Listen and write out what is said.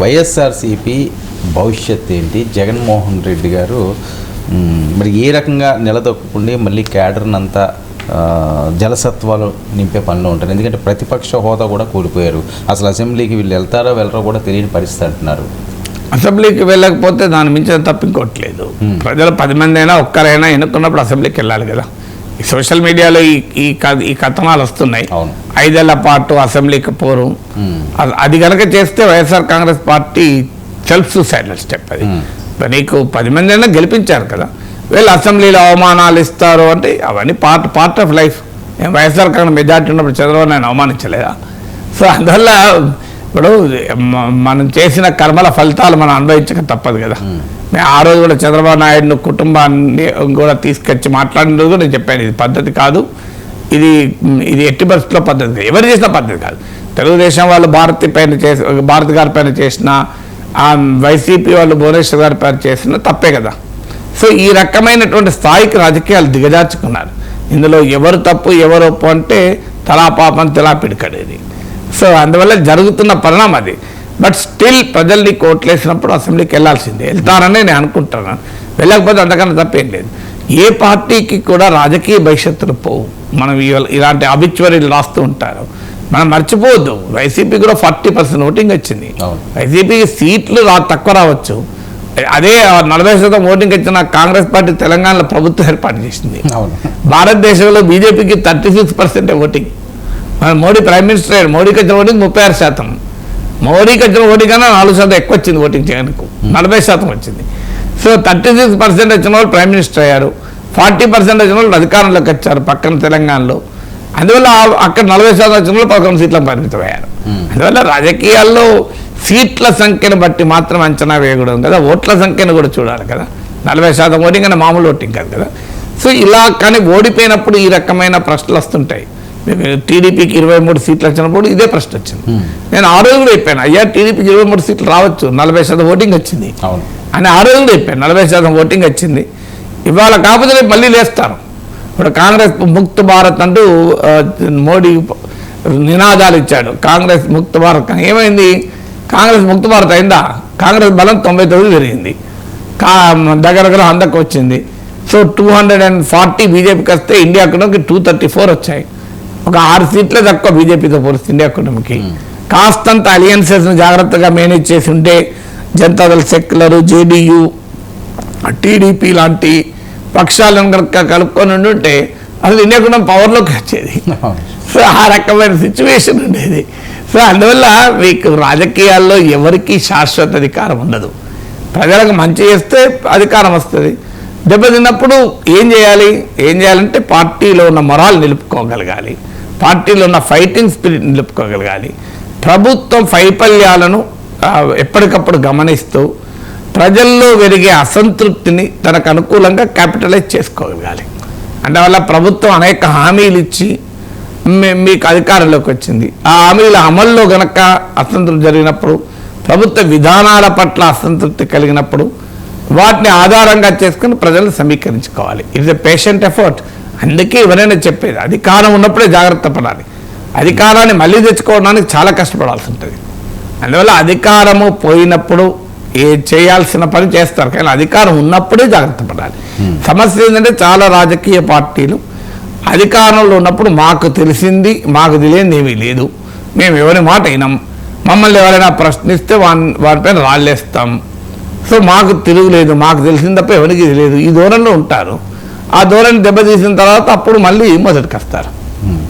వైఎస్ఆర్సీపీ భవిష్యత్ ఏంటి? జగన్మోహన్ రెడ్డి గారు మరి ఏ రకంగా నిలదొక్కుండి మళ్ళీ క్యాడర్ని అంతా జలసత్వాలు నింపే పనిలో ఉంటారు? ఎందుకంటే ప్రతిపక్ష హోదా కూడా కోల్పోయారు. అసలు అసెంబ్లీకి వీళ్ళు వెళ్తారో వెళ్ళరో కూడా తెలియని పరిస్థితి అంటున్నారు. అసెంబ్లీకి వెళ్ళకపోతే దాని మించిన తప్ప ఇంకోట్లేదు ప్రజలు పది మంది అయినా ఒక్కరైనా ఎన్నుకున్నప్పుడు అసెంబ్లీకి వెళ్ళాలి కదా. సోషల్ మీడియాలో ఈ ఈ కథనాలు వస్తున్నాయి. ఐదేళ్ళ పాటు అసెంబ్లీకి పోరు మ్మ్. అది- కనుక చేస్తే YSR Congress party self suicidal step అది. మరి నీకు పది మంది అయినా గెలిపించారు కదా వీళ్ళు అసెంబ్లీలో అవమానాలు ఇస్తారు అంటే అవన్నీ పార్ట్ పార్ట్ ఆఫ్ లైఫ్ ఏం వైఎస్ఆర్ కాంగ్రెస్ మెజార్టీ ఉన్నప్పుడు చంద్రబాబు నాయుడు అవమానించలేదా సో అందువల్ల ఇప్పుడు మనం చేసిన కర్మల ఫలితాలు మనం అనుభవించక తప్పదు కదా. మేము. ఆ రోజు కూడా చంద్రబాబు నాయుడును కుటుంబాన్ని కూడా తీసుకొచ్చి మాట్లాడిన రోజు నేను చెప్పాను ఇది పద్ధతి కాదు. ఇది ఇది ఎట్టి పరిస్థితుల్లో పద్ధతి కాదు. ఎవరు చేసిన పద్ధతి కాదు. తెలుగుదేశం వాళ్ళు భారతి పైన చేసి భారతి గారి పైన చేసిన ఆ వైసీపీ వాళ్ళు భువనేశ్వర్ గారి పైన చేసిన తప్పే కదా. సో ఈ రకమైనటువంటి స్థాయికి రాజకీయాలు దిగజార్చుకున్నారు. ఇందులో ఎవరు తప్పు ఎవరు ఒప్పు అంటే తలా పాపం తెలా పిడికడేది సో అందువల్ల జరుగుతున్న పరిణామం అది. బట్ స్టిల్ ప్రజల్ని కోట్లేసినప్పుడు అసెంబ్లీకి వెళ్ళాల్సిందే. వెళ్తారని నేను అనుకుంటున్నాను. వెళ్ళకపోతే అంతకన్నా తప్పేం లేదు. ఏ పార్టీకి కూడా రాజకీయ భవిష్యత్తులు పోవు. మనం ఇలాంటి అభిచ్వరీలు రాస్తూ ఉంటారు. మనం మర్చిపోవద్దు. వైసీపీ కూడా ఫార్టీ పర్సెంట్ ఓటింగ్ వచ్చింది. వైసీపీకి సీట్లు రా తక్కువ రావచ్చు. అదే నలభై శాతం ఓటింగ్ వచ్చిన కాంగ్రెస్ పార్టీ తెలంగాణలో ప్రభుత్వం ఏర్పాటు చేసింది. భారతదేశంలో బీజేపీకి థర్టీ సిక్స్ పర్సెంట్ ఓటింగ్. మన మోడీ ప్రైమ్ మినిస్టర్ అయ్యాడు. మోడీకి వచ్చిన ఓటింగ్ ముప్పై ఆరు శాతం. మోడీకి వచ్చిన ఓటింగ్ కన్నా నాలుగు శాతం ఎక్కువ వచ్చింది ఓటింగ్ జగన్కు నలభై శాతం వచ్చింది. సో థర్టీ సిక్స్ పర్సెంట్ వచ్చిన వాళ్ళు ప్రైమ్ మినిస్టర్ అయ్యారు. ఫార్టీ పర్సెంట్ వచ్చిన వాళ్ళు అధికారంలోకి వచ్చారు పక్కన తెలంగాణలో. అందువల్ల అక్కడ నలభై శాతం వచ్చిన వాళ్ళు పదకొండు సీట్లకు పరిమితం అయ్యారు. అందువల్ల రాజకీయాల్లో సీట్ల సంఖ్యను బట్టి మాత్రం అంచనా వేయకూడదు కదా. ఓట్ల సంఖ్యను కూడా చూడాలి కదా. నలభై శాతం ఓటింగ్ అనే మామూలు ఓటింగ్ కాదు కదా. సో ఇలా కానీ ఓడిపోయినప్పుడు ఈ రకమైన ప్రశ్నలు వస్తుంటాయి. టీడీపీకి ఇరవై మూడు సీట్లు వచ్చినప్పుడు ఇదే ప్రశ్న వచ్చింది. నేను ఆ రోజు కూడా చెప్పాను అయ్యా టీడీపీకి ఇరవై మూడు సీట్లు రావచ్చు నలభై శాతం ఓటింగ్ వచ్చింది. అని ఆ రోజు కూడా చెప్పాను నలభై శాతం ఓటింగ్ వచ్చింది. ఇవాళ కాకపోతే మళ్ళీ లేస్తారు. ఇప్పుడు కాంగ్రెస్ ముక్త్ భారత్ అంటూ మోడీ నినాదాలు ఇచ్చాడు. కాంగ్రెస్ ముక్త్ భారత్ ఏమైంది? కాంగ్రెస్ ముక్త్ భారత్ అయిందా? కాంగ్రెస్ బలం తొంభై తొమ్మిది పెరిగింది. కా దగ్గర దగ్గర వందకు వచ్చింది. So two hundred and forty బీజేపీకి వస్తే ఇండియా ఎకనమీకి టూ థర్టీ ఫోర్ వచ్చాయి. ఒక ఆరు సీట్లే తక్కువ బీజేపీతో పోలిస్తే ఇండియా ఎకనమీకి కాస్తంత అలియన్సెస్ను జాగ్రత్తగా మేనేజ్ చేసి ఉంటే జనతాదళ సెక్యులర్ జేడీయూ టీడీపీ లాంటి పక్షాలను కనుక కలుపుకొని ఉండి ఉంటే అసలు ఇండియా కూడా పవర్లోకి వచ్చేది. సో ఆ రకమైన సిచ్యువేషన్ ఉండేది. సో అందువల్ల మీకు రాజకీయాల్లో ఎవరికీ శాశ్వత అధికారం ఉండదు. ప్రజలకు మంచి చేస్తే అధికారం వస్తుంది. దెబ్బతిన్నప్పుడు ఏం చేయాలి? ఏం చేయాలంటే పార్టీలో ఉన్న మొరాలు నిలుపుకోగలగాలి. పార్టీలో ఉన్న ఫైటింగ్ స్పిరిట్ నిలుపుకోగలగాలి. ప్రభుత్వం వైఫల్యాలను ఎప్పటికప్పుడు గమనిస్తూ ప్రజల్లో పెరిగే అసంతృప్తిని తనకు అనుకూలంగా క్యాపిటలైజ్ చేసుకోగలగాలి. అందువల్ల ప్రభుత్వం అనేక హామీలు ఇచ్చి మీకు అధికారంలోకి వచ్చింది. ఆ హామీల అమల్లో గనక అసంతృప్తి జరిగినప్పుడు ప్రభుత్వ విధానాల పట్ల అసంతృప్తి కలిగినప్పుడు వాటిని ఆధారంగా చేసుకుని ప్రజలను సమీకరించుకోవాలి. ఇట్స్ ఎ పేషెంట్ ఎఫర్ట్ అందుకే ఎవరైనా చెప్పేది. అధికారం ఉన్నప్పుడే జాగ్రత్త పడాలి. అధికారాన్ని మళ్ళీ తెచ్చుకోవడానికి చాలా కష్టపడాల్సి ఉంటుంది. అందువల్ల అధికారము పోయినప్పుడు ఏ చేయాల్సిన పని చేస్తారు. కానీ అధికారం ఉన్నప్పుడే జాగ్రత్త పడాలి. సమస్య ఏంటంటే చాలా రాజకీయ పార్టీలు అధికారంలో ఉన్నప్పుడు మాకు తెలిసింది మాకు తెలియనిది ఏమీ లేదు. మేము ఎవరి మాట వినం మమ్మల్ని ఎవరైనా ప్రశ్నిస్తే వాని వారిపైన రాళ్ళేస్తాం. సో మాకు తిరుగులేదు మాకు తెలిసిన తప్ప ఎవరికి తెలియదు. ఈ ధోరణిలో ఉంటారు. ఆ ధోరణి దెబ్బతీసిన తర్వాత అప్పుడు మళ్ళీ మొదటికి వస్తారు hmm.